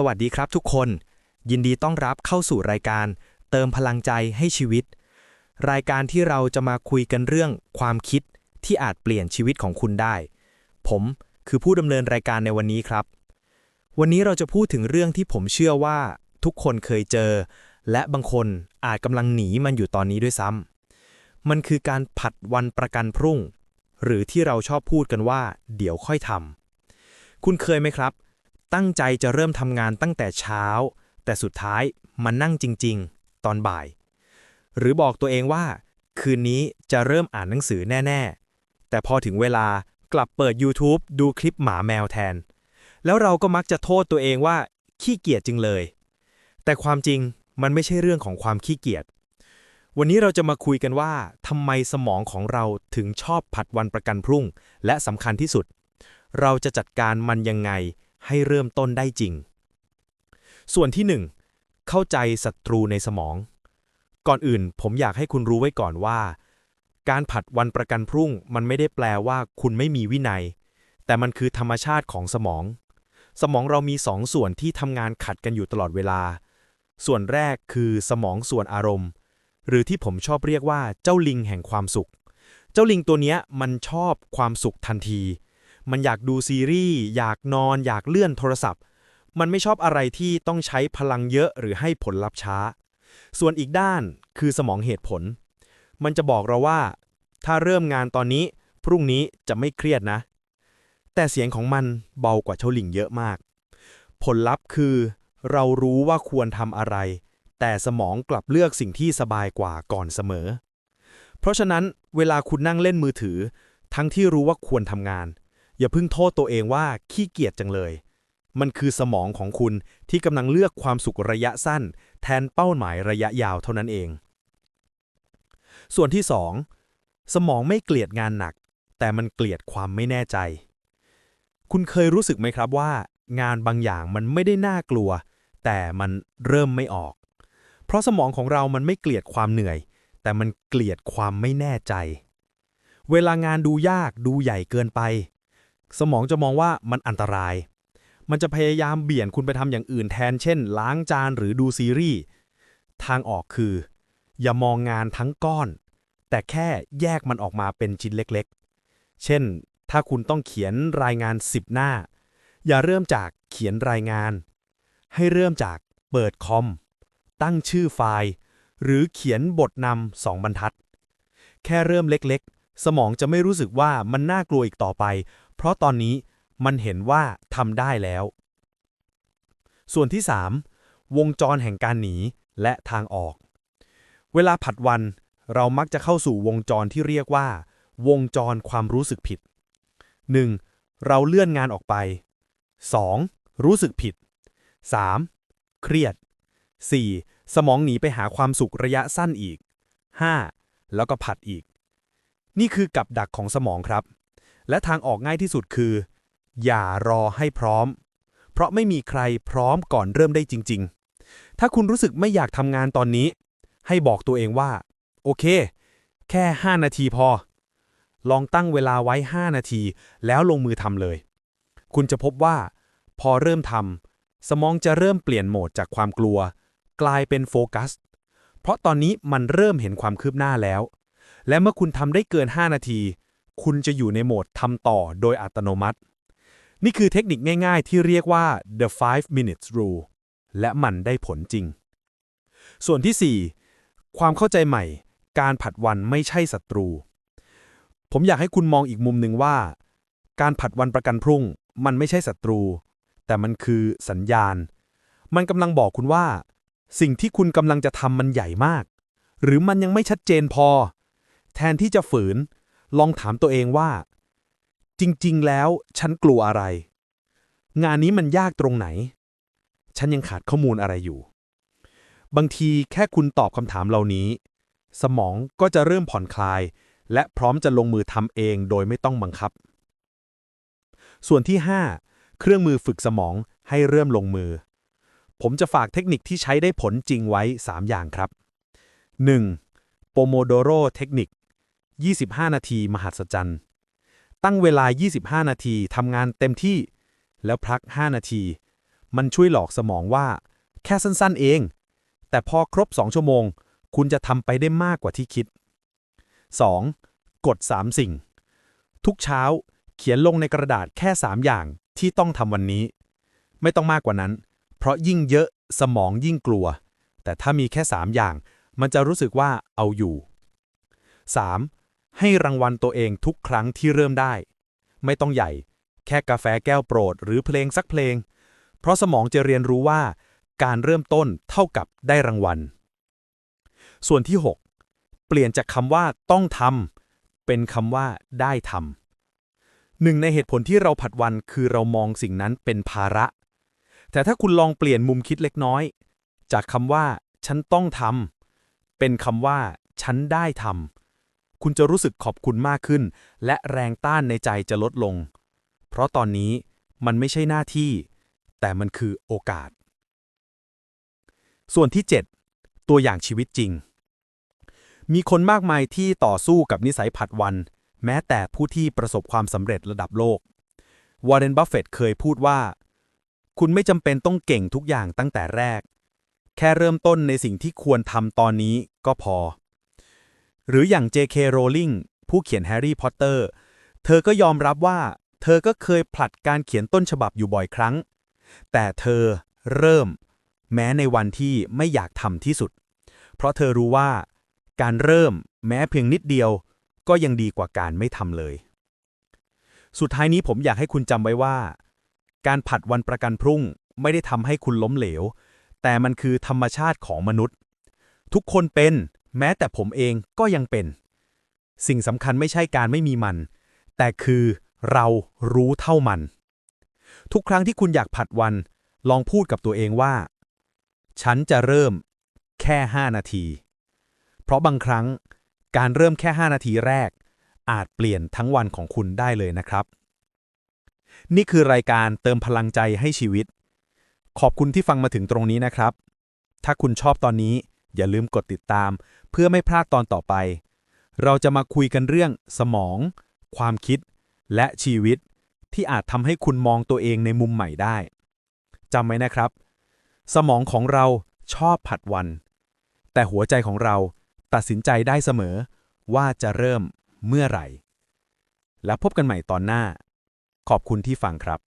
สวัสดีครับทุกคน ยินดีต้อนรับเข้าสู่รายการ เติมพลังใจให้ชีวิต รายการที่เราจะมาคุยกันเรื่องความคิดที่อาจเปลี่ยนชีวิตของคุณได้ ผมคือผู้ดำเนินรายการในวันนี้ครับ วันนี้เราจะพูดถึงเรื่องที่ผมเชื่อว่าทุกคนเคยเจอ และบางคนอาจกำลังหนีมันอยู่ตอนนี้ด้วยซ้ำมันคือการผัดวันประกันพรุ่ง หรือที่เราชอบพูดกันว่า เดี๋ยวค่อยทำคุณเคยไหมครับ ตั้งใจจะเริ่มทำงานตั้งแต่เช้า แต่สุดท้ายมันนั่งจริง ๆ ตอนบ่าย หรือบอกตัวเองว่า คืนนี้จะเริ่มอ่านหนังสือแน่ ๆ แต่พอถึงเวลากลับเปิด YouTube ดูคลิปหมาแมวแทน แล้วเราก็มักจะโทษตัวเองว่า ขี้เกียจจริงเลย แต่ความจริงมันไม่ใช่เรื่องของความขี้เกียจ วันนี้เราจะมาคุยกันว่าทำไมสมองของเราถึงชอบผัดวันประกันพรุ่ง และสำคัญที่สุด เราจะจัดการมันยังไง ให้เริ่มต้นได้จริง ส่วนที่ 1 เข้าใจศัตรูในสมอง ก่อนอื่นผมอยากให้คุณรู้ไว้ก่อนว่า การผัดวันประกันพรุ่งมันไม่ได้แปลว่าคุณไม่มีวินัย แต่มันคือธรรมชาติของสมอง สมองเรามีสองส่วนที่ทำงานขัดกันอยู่ตลอดเวลา ส่วนแรกคือสมองส่วนอารมณ์ หรือที่ผมชอบเรียกว่าเจ้าลิงแห่งความสุข เจ้าลิงตัวนี้มันชอบความสุขทันที มันอยากดูซีรีส์ อยากนอน อยากเลื่อนโทรศัพท์ มันไม่ชอบอะไรที่ต้องใช้พลังเยอะหรือให้ผลลัพธ์ช้า ส่วนอีกด้านคือสมองเหตุผล มันจะบอกเราว่า ถ้าเริ่มงานตอนนี้ พรุ่งนี้จะไม่เครียดนะ แต่เสียงของมันเบากว่าเจ้าลิงเยอะมาก ผลลัพธ์คือ เรารู้ว่าควรทำอะไร แต่สมองกลับเลือกสิ่งที่สบายกว่าก่อนเสมอ เพราะฉะนั้นเวลาคุณนั่งเล่นมือถือ ทั้งที่รู้ว่าควรทำงาน อย่าเพิ่งโทษตัวเองว่าขี้เกียจจังเลย มันคือสมองของคุณที่กำลังเลือกความสุขระยะสั้น แทนเป้าหมายระยะยาวเท่านั้นเอง ส่วนที่ 2 สมองไม่เกลียดงานหนัก แต่มันเกลียดความไม่แน่ใจ คุณเคยรู้สึกไหมครับว่า งานบางอย่างมันไม่ได้น่ากลัว แต่มันเริ่มไม่ออก เพราะสมองของเรามันไม่เกลียดความเหนื่อย แต่มันเกลียดความไม่แน่ใจ เวลางานดูยากดูใหญ่เกินไป สมองจะมองว่ามันอันตราย มันจะพยายามเบี่ยงคุณไปทำอย่างอื่นแทน เช่น ล้างจานหรือดูซีรีส์ ทางออกคือ อย่ามองงานทั้งก้อน แต่แค่แยกมันออกมาเป็นชิ้นเล็กๆ เช่น ถ้าคุณต้องเขียนรายงาน 10 หน้า อย่าเริ่มจากเขียนรายงาน ให้เริ่มจากเปิดคอม ตั้งชื่อไฟล์ หรือเขียนบทนำสองบรรทัด แค่เริ่มเล็กๆ สมองจะไม่รู้สึกว่ามันน่ากลัวอีกต่อไป เพราะตอนนี้มันเห็นว่าทำได้แล้ว ส่วนที่ 3 วงจรแห่งการหนีและทางออก เวลาผัดวันเรามักจะเข้าสู่วงจรที่เรียกว่า วงจรความรู้สึกผิด 1. เราเลื่อนงานออกไป 2. รู้สึกผิด 3. เครียด 4. สมองหนีไปหาความสุขระยะสั้นอีก 5. แล้วก็ผัดอีก นี่คือกับดักของสมองครับ และทางออกง่ายที่สุดคือ อย่ารอให้พร้อม เพราะไม่มีใครพร้อมก่อนเริ่มได้จริง ๆ ถ้าคุณรู้สึกไม่อยากทำงานตอนนี้ ให้บอกตัวเองว่า โอเค แค่ 5 นาทีพอ ลองตั้งเวลาไว้ 5 นาที แล้วลงมือทำเลย คุณจะพบว่า พอเริ่มทำสมองจะเริ่มเปลี่ยนโหมดจากความกลัว กลายเป็นโฟกัส เพราะตอนนี้มันเริ่มเห็นความคืบหน้าแล้ว และเมื่อคุณทำได้เกิน 5 นาที คุณจะอยู่ในโหมดทำต่อโดยอัตโนมัติ นี่คือเทคนิคง่ายๆ ที่เรียกว่า the 5 minutes rule และมันได้ผลจริง ส่วนที่ 4 ความเข้าใจใหม่ การผัดวันไม่ใช่ศัตรู ผมอยากให้คุณมองอีกมุมหนึ่งว่า การผัดวันประกันพรุ่ง มันไม่ใช่ศัตรู แต่มันคือสัญญาณ มันกำลังบอกคุณว่า สิ่งที่คุณกำลังจะทำมันใหญ่มาก หรือมันยังไม่ชัดเจนพอ แทนที่จะฝืน ลองถามตัวเองว่า จริงๆ แล้วฉันกลัวอะไร งานนี้มันยากตรงไหน ฉันยังขาดข้อมูลอะไรอยู่ บางทีแค่คุณตอบคำถามเหล่านี้ สมองก็จะเริ่มผ่อนคลาย และพร้อมจะลงมือทำเองโดยไม่ต้องบังคับ ส่วนที่ 5 เครื่องมือฝึกสมองให้เริ่มลงมือ ผมจะฝากเทคนิคที่ใช้ได้ผลจริงไว้ 3 อย่างครับ 1. โปโมโดโรเทคนิค 25 นาทีมหัศจรรย์ ตั้งเวลา 25 นาทีทำงานเต็มที่ แล้วพัก 5 นาที มันช่วยหลอกสมองว่า แค่สั้นๆเอง แต่พอครบ 2 ชั่วโมง คุณจะทำไปได้มากกว่าที่คิด 2. กด 3 สิ่ง ทุกเช้าเขียนลงในกระดาษแค่ 3 อย่างที่ต้องทำวันนี้ ไม่ต้องมากกว่านั้น เพราะยิ่งเยอะสมองยิ่งกลัว แต่ถ้ามีแค่ 3 อย่าง มันจะรู้สึกว่าเอาอยู่ 3. ให้รางวัลตัวเองทุกครั้งที่เริ่มได้ ไม่ต้องใหญ่ แค่กาแฟแก้วโปรด หรือเพลงสักเพลง เพราะสมองจะเรียนรู้ว่า การเริ่มต้นเท่ากับได้รางวัล ส่วนที่ 6 เปลี่ยนจากคำว่าต้องทำเป็นคำว่าได้ทำหนึ่งในเหตุผลที่เราผัดวันคือเรามองสิ่งนั้นเป็นภาระ แต่ถ้าคุณลองเปลี่ยนมุมคิดเล็กน้อย จากคำว่า ฉันต้องทำเป็นคำว่า ฉันได้ทำ คุณจะรู้สึกขอบคุณมากขึ้น และแรงต้านในใจจะลดลง เพราะตอนนี้มันไม่ใช่หน้าที่ แต่มันคือโอกาส ส่วนที่ 7 ตัวอย่างชีวิตจริง มีคนมากมายที่ต่อสู้กับนิสัยผัดวัน แม้แต่ผู้ที่ประสบความสำเร็จระดับโลก วอร์เรน บัฟเฟตต์เคยพูดว่า คุณไม่จำเป็นต้องเก่งทุกอย่างตั้งแต่แรก แค่เริ่มต้นในสิ่งที่ควรทำตอนนี้ก็พอ หรืออย่าง J.K. Rowling ผู้เขียนแฮร์รี่พอตเตอร์เธอก็ยอมรับว่า เธอก็เคยผลัดการเขียนต้นฉบับอยู่บ่อยครั้ง แต่เธอเริ่ม แม้ในวันที่ไม่อยากทำที่สุด เพราะเธอรู้ว่าการเริ่มแม้เพียงนิดเดียวก็ยังดีกว่าการไม่ทำเลย สุดท้ายนี้ผมอยากให้คุณจำไว้ว่า การผัดวันประกันพรุ่งไม่ได้ทำให้คุณล้มเหลว แต่มันคือธรรมชาติของมนุษย์ ทุกคนเป็น แม้แต่ผมเองก็ยังเป็น สิ่งสำคัญไม่ใช่การไม่มีมัน แต่คือเรารู้เท่ามัน ทุกครั้งที่คุณอยากผัดวัน ลองพูดกับตัวเองว่า ฉันจะเริ่มแค่ 5 นาที เพราะบางครั้งการเริ่มแค่ 5 นาทีแรก อาจเปลี่ยนทั้งวันของคุณได้เลยนะครับ นี่คือรายการเติมพลังใจให้ชีวิต ขอบคุณที่ฟังมาถึงตรงนี้นะครับ ถ้าคุณชอบตอนนี้ อย่าลืมกดติดตาม เพื่อไม่พลาดตอนต่อไป เราจะมาคุยกันเรื่องสมอง ความคิด และชีวิต ที่อาจทำให้คุณมองตัวเองในมุมใหม่ได้จำไว้นะครับ สมองของเราชอบผัดวัน แต่หัวใจของเราตัดสินใจได้เสมอ ว่าจะเริ่มเมื่อไหร่ แล้วพบกันใหม่ตอนหน้า ขอบคุณที่ฟังครับ